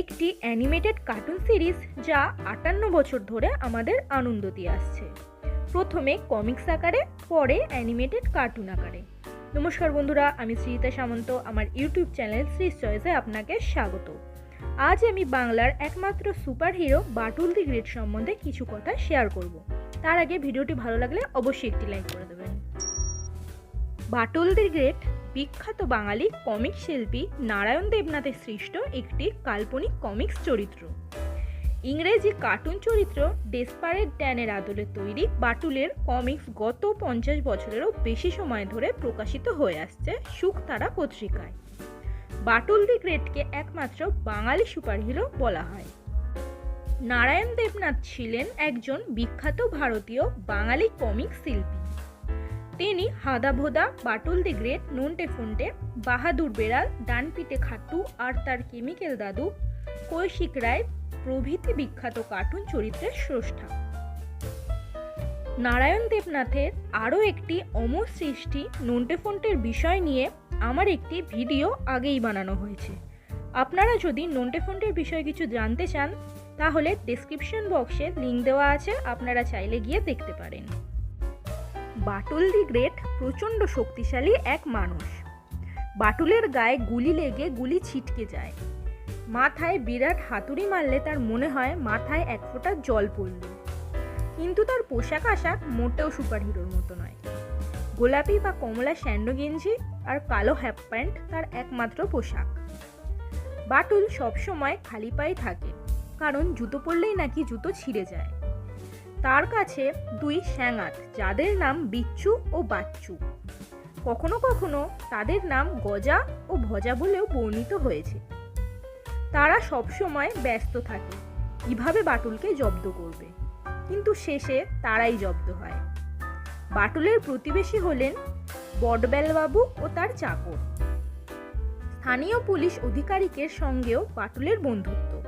একটি animated cartoon series যা আটান্ন বছর ধরে আমাদের আনন্দ দিয়ে আসছে। প্রথমে কমিক্স আকারে, পরে অ্যানিমেটেড কার্টুন আকারে। নমস্কার বন্ধুরা, আমি শ্রীতা সামন্ত, আমার ইউটিউব চ্যানেল শ্রী চয়েসে আপনাকে স্বাগত। আজ আমি বাংলার একমাত্র super hero Batul the great সম্বন্ধে কিছু কথা শেয়ার করব। তার আগে ভিডিওটি ভালো লাগলে অবশ্যই একটি লাইক করে দেবেন। বাটুল দি গ্রেট বিখ্যাত বাঙালি কমিক শিল্পী নারায়ণ দেবনাথের সৃষ্ট একটি কাল্পনিক কমিক্স চরিত্র। ইংরেজি কার্টুন চরিত্র ডেসপারেট ড্যানের আদলে তৈরি বাটুলের কমিক্স গত পঞ্চাশ বছরেরও বেশি সময় ধরে প্রকাশিত হয়ে আসছে সুখতারা পত্রিকায়। বাটুল দি গ্রেটকে একমাত্র বাঙালি সুপারহিরো বলা হয়। নারায়ণ দেবনাথ ছিলেন একজন বিখ্যাত ভারতীয় বাঙালি কমিক শিল্পী। তিনি ভোদা, বাটুল দি গ্রেট, নন্টে ফন্টে, বাহাদুর বেড়াল, ডানপিটে খাট্টু আর তার কেমিক্যাল দাদু, কৌশিক রায়, প্রভৃতি বিখ্যাত কার্টুন চরিত্রের স্রষ্টা। নারায়ণ দেবনাথের আরও একটি অমর সৃষ্টি নন্টে ফন্টের বিষয় নিয়ে আমার একটি ভিডিও আগেই বানানো হয়েছে। আপনারা যদি নন্টে ফন্টের বিষয়ে কিছু জানতে চান, তাহলে ডেসক্রিপশন বক্সে লিঙ্ক দেওয়া আছে, আপনারা চাইলে গিয়ে দেখতে পারেন। বাটুল দি গ্রেট প্রচণ্ড শক্তিশালী এক মানুষ। বাটুলের গায়ে গুলি লেগে গুলি ছিটকে যায়। মাথায় বিরাট হাতুড়ি মারলে তার মনে হয় মাথায় এক ফোঁটা জল পড়ল। কিন্তু তার পোশাক আশাক মোটেও সুপারহিরোর মতো নয়। গোলাপি বা কমলা স্যান্ডো গেঞ্জি আর কালো হ্যাপ প্যান্ট তার একমাত্র পোশাক। বাটুল সবসময় খালি পায়ে থাকে, কারণ জুতো পরলেই নাকি জুতো ছিঁড়ে যায়। তার কাছে দুই শ্যাঙাত, যাদের নাম বিচ্ছু ও বাচ্চু কখনো কখনো তাদের নাম গজা ও ভজা বলেও বর্ণিত হয়েছে। তারা সবসময় ব্যস্ত থাকে কীভাবে বাটুলকে জব্দ করবে। কিন্তু শেষে তারাই জব্দ হয়। বাটুলের প্রতিবেশী হলেন বটবেলবাবু ও তার চাকর। স্থানীয় পুলিশ অধিকারিকের সঙ্গেও বাটুলের বন্ধুত্ব।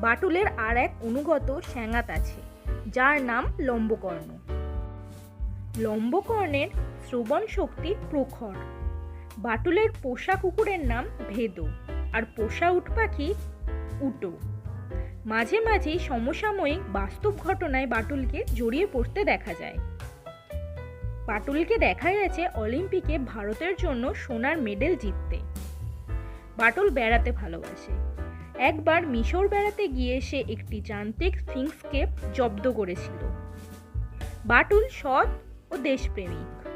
বাটুলের আর এক অনুগত স্যাঙাত আছে। যার নাম লম্বকর্ণ। লম্বকর্ণের শ্রবণ শক্তি প্রখর। বাটুলের পোষা কুকুরের নাম ভেদ আর পোষা উট পাখি উটো। মাঝে মাঝেই সমসাময়িক বাস্তব ঘটনায় বাটুলকে জড়িয়ে পড়তে দেখা যায়। বাটুলকে দেখা গেছে অলিম্পিকে ভারতের জন্য সোনার মেডেল জিততে। বাটুল বেড়াতে ভালোবাসে। একবার মিশর বেড়াতে গিয়ে সে একটি যান্ত্রিক স্ফিংসকে জব্দ করেছিল। বাটুল সৎ ও দেশপ্রেমিক।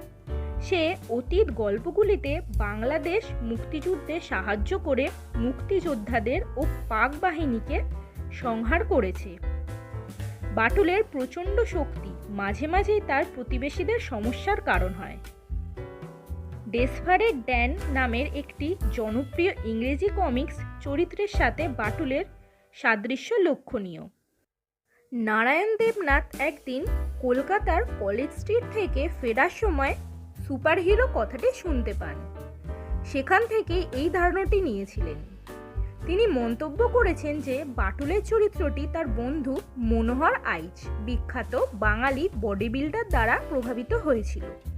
সে অতীত গল্পগুলিতে বাংলাদেশ মুক্তিযুদ্ধে সাহায্য করে মুক্তিযোদ্ধাদের ও পাক বাহিনীকে সংহার করেছে। বাটুলের প্রচণ্ড শক্তি মাঝে মাঝেই তার প্রতিবেশীদের সমস্যার কারণ হয়। ডেসভারেট ড্যান নামের একটি জনপ্রিয় ইংরেজি কমিক্স চরিত্রের সাথে বাটুলের সাদৃশ্য লক্ষণীয়। নারায়ণ দেবনাথ একদিন কলকাতার কলেজ স্ট্রিট থেকে ফেরার সময় সুপারহিরো কথাটি শুনতে পান। সেখান থেকে এই ধারণাটি নিয়েছিলেন। তিনি মন্তব্য করেছেন যে বাটুলের চরিত্রটি তার বন্ধু মনোহর আইচ, বিখ্যাত বাঙালি বডি বিল্ডার দ্বারা প্রভাবিত হয়েছিল।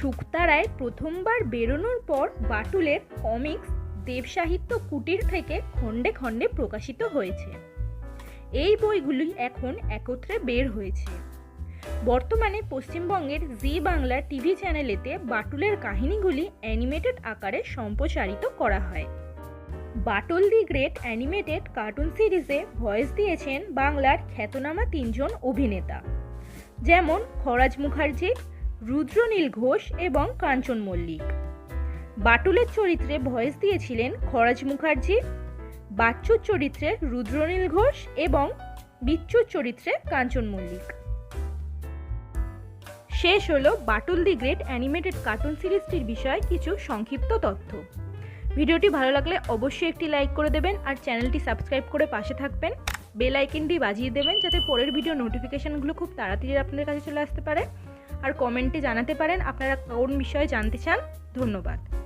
শুক্তারায় প্রথমবার বেরোনোর পর বাটুলের কমিক্স, দেবসাহিত্য কুটির থেকে খণ্ডে খণ্ডে প্রকাশিত হয়েছে। এই বইগুলি এখন একত্রে বের হয়েছে। বর্তমানে পশ্চিমবঙ্গের জি বাংলা টিভি চ্যানেলেতে বাটুলের কাহিনীগুলি অ্যানিমেটেড আকারে সম্প্রচারিত করা হয়। Batul the great animated cartoon সিরিজে ভয়েস দিয়েছেন বাংলার খ্যাতনামা তিনজন অভিনেতা। যেমন খরাজ মুখার্জি রুদ্রনীল ঘোষ এবং কাঞ্চন মল্লিক। বাটুলের চরিত্রে ভয়েস দিয়েছিলেন খরাজ মুখার্জি, বাচ্চুর চরিত্রে রুদ্রনীল ঘোষ এবং বিচ্চুর চরিত্রে কাঞ্চন মল্লিক। শেষ হলো Batul the great animated cartoon সিরিজটির বিষয়ে কিছু সংক্ষিপ্ত তথ্য। ভিডিওটি ভালো লাগলে অবশ্যই একটি লাইক করে দেবেন আর চ্যানেলটি সাবস্ক্রাইব করে পাশে থাকবেন। বেল আইকনটি বাজিয়ে দেবেন যাতে পরের ভিডিও নোটিফিকেশানগুলো খুব তাড়াতাড়ি আপনাদের কাছে চলে আসতে পারে। আর কমেন্টে জানাতে পারেন আপনারা কোন বিষয়ে জানতে চান। ধন্যবাদ।